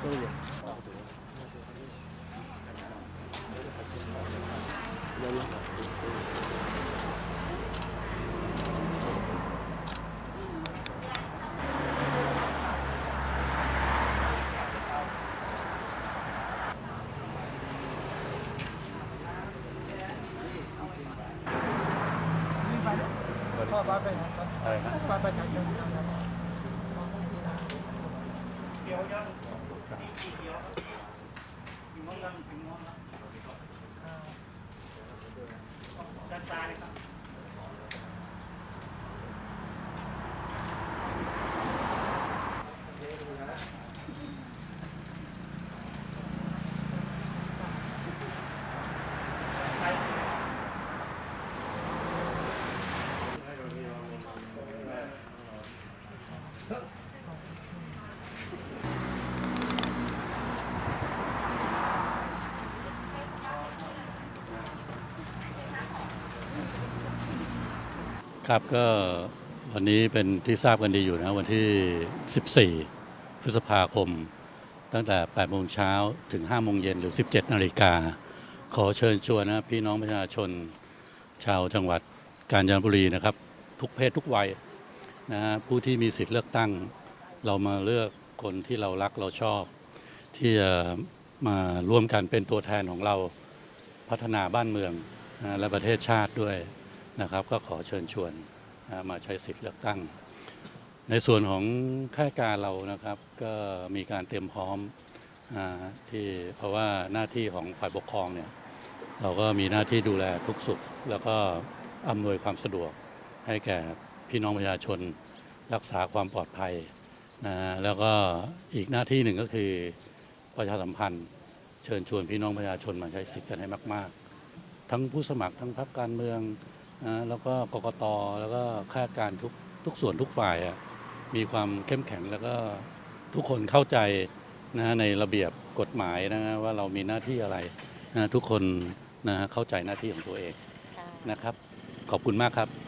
พ่อ ครับก็วันนี้เป็นที่ทราบกันดีอยู่นะวันที่ 14 พฤษภาคม ตั้งแต่ 8 โมงเช้าถึง 5 โมงเย็นหรือ 17 นาฬิกา ขอเชิญชวนนะพี่น้องประชาชนชาวจังหวัดกาญจนบุรีนะครับ ทุกเพศทุกวัย นะผู้ที่มีสิทธิ์เลือกตั้ง เรามาเลือกคนที่เรารักเราชอบ ที่จะมาร่วมกันเป็นตัวแทนของเราพัฒนาบ้านเมืองนะและประเทศชาติด้วยนะครับ ก็ขอเชิญชวนนะมาใช้สิทธิ์เลือกตั้ง ในส่วนของข้าราชการเรานะครับก็มีการเตรียมพร้อมอาที่เพราะว่าหน้าที่ของฝ่ายปกครองเนี่ยเราก็มีหน้าที่ดูแลทุกสุข แล้วก็อำนวยความสะดวกให้แก่ พี่น้องประชาชนรักษาความปลอดภัยนะแล้วก็อีกหน้าที่หนึ่งก็คือประชาสัมพันธ์ เชิญชวนพี่น้องประชาชนมาใช้สิทธิ์กันให้มาก ๆ ทั้งผู้สมัครทั้งพรรคการเมืองนะแล้วก็กกตแล้วก็ข้าราชการทุกทุกส่วนทุกฝ่ายอะมีความเข้มแข็งแล้วก็ทุกคนเข้าใจนะในระเบียบกฎหมายนะว่าเรามีหน้าที่อะไรนะทุกคนนะเข้าใจหน้าที่ของตัวเองนะครับ ขอบคุณมากครับ